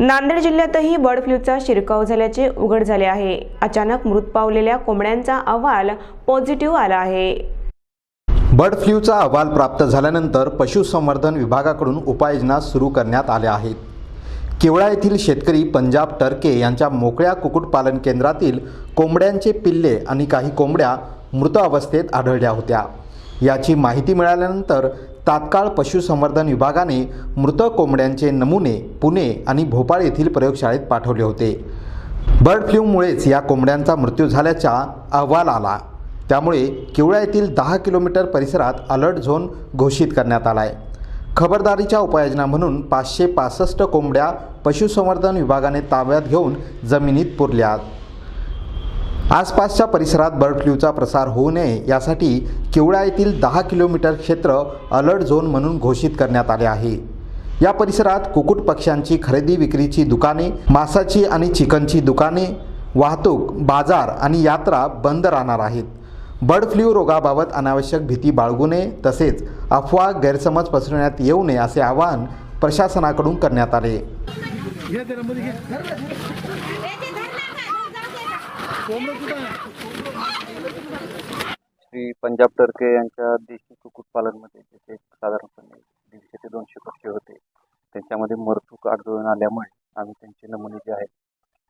नांदेड जिल्ह्यातही बर्ड फ्लूचा शिरकाव झाल्याचे उघड झाले आहे. अचानक मृत पावलेल्या कोंबड्यांचा अहवाल पॉझिटिव्ह आला आहे. बर्ड फ्लूचा अहवाल प्राप्त झाल्यानंतर पशुसंवर्धन विभागाकडून उपाययोजना सुरू करण्यात आल्या आहेत. केवळा येथील शेतकरी पंजाब टर्के यांच्या मोकळ्या कुक्कुटपालन केंद्रातील कोंबड्यांचे पिल्ले आणि काही कोंबड्या मृत अवस्थेत आढळल्या होत्या. याची माहिती मिळाल्यानंतर तात्काळ पशुसंवर्धन विभागाने मृत कोंबड्यांचे नमुने पुणे आणि भोपाळ येथील प्रयोगशाळेत पाठवले होते. बर्ड फ्लूमुळेच या कोंबड्यांचा मृत्यू झाल्याचा अहवाल आला. त्यामुळे किवळा येथील दहा किलोमीटर परिसरात अलर्ट झोन घोषित करण्यात आला आहे खबरदारीच्या उपाययोजना म्हणून पाचशे पासष्ट कोंबड्या पशुसंवर्धन विभागाने ताब्यात घेऊन जमिनीत पुरल्या आसपासच्या परिसरात बर्ड फ्लूचा प्रसार होऊ नये यासाठी किवळा येथील दहा किलोमीटर क्षेत्र अलर्ट झोन म्हणून घोषित करण्यात आले आहे. या परिसरात कुक्कुट पक्ष्यांची खरेदी विक्रीची दुकाने मासाची आणि चिकनची दुकाने वाहतूक बाजार आणि यात्रा बंद राहणार आहेत. बर्ड फ्लू रोगाबाबत अनावश्यक भीती बाळगू नये तसेच अफवा गैरसमज पसरवण्यात येऊ नये असे आवाहन प्रशासनाकडून करण्यात आले. श्री पंजाब टर्के यांच्या देशी कुक्कुटपालनमध्ये तिथे साधारणपणे दीडशे ते दोनशे पक्षी होते त्यांच्यामध्ये मरतूक आढळून आल्यामुळे आम्ही त्यांचे नमुने जे आहेत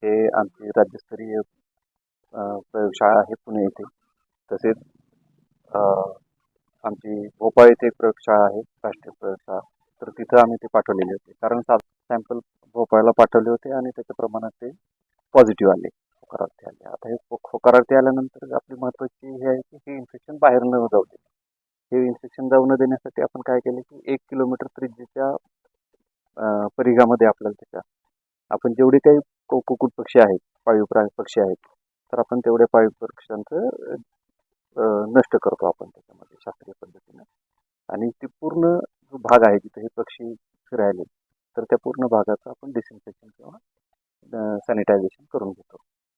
ते आमची राज्यस्तरीय प्रयोगशाळा आहे पुणे येथे. तसेच आमची भोपाळ येथे एक प्रयोगशाळा आहे राष्ट्रीय प्रयोगशाळा. तर तिथं आम्ही ते पाठवलेले होते. कारण सात सॅम्पल भोपाळला पाठवले होते आणि त्याच्या प्रमाणात ते पॉझिटिव्ह आले. होकारार्थी आले आता हे हो- होकारार्थी आल्यानंतर आपली महत्त्वाची हे आहे की हे इन्फेक्शन बाहेर न जाऊ दे हे इन्फेक्शन जाऊ न देण्यासाठी आपण काय केलं की एक किलोमीटर त्रिज्येच्या परिघामध्ये आपल्याला त्याच्या आपण जेवढे काही कुकुट पक्षी आहेत पाळीव प्राणी पक्षी आहेत तर आपण तेवढ्या पाळीव पक्ष्यांचं नष्ट करतो आपण त्याच्यामध्ये शास्त्रीय पद्धतीनं. आणि ती पूर्ण जो भाग आहे जिथे हे पक्षी फिरायले तर त्या पूर्ण भागाचं आपण डिसइन्फेक्शन किंवा सॅनिटायझेशन करून घेतो.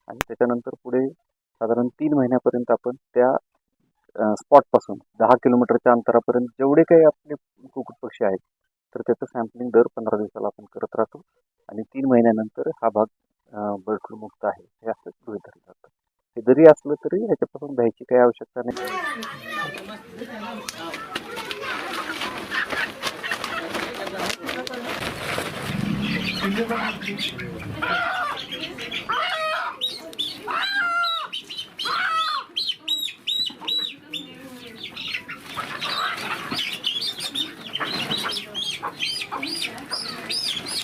आणि त्याच्यानंतर पुढे साधारण तीन महिन्यापर्यंत आपण त्या स्पॉटपासून दहा किलोमीटरच्या अंतरापर्यंत जेवढे काही आपले कुक्कुट पक्षी आहेत तर त्याचं सॅम्पलिंग दर पंधरा दिवसाला आपण करत राहतो. आणि तीन महिन्यानंतर हा भाग बर्ड फ्लू मुक्त आहे. हे असं गृहित धरलं जातं. हे जरी असलं तरी ह्याच्यापासून भ्यायची काही आवश्यकता नाही.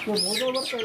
ಬರ್ತಾ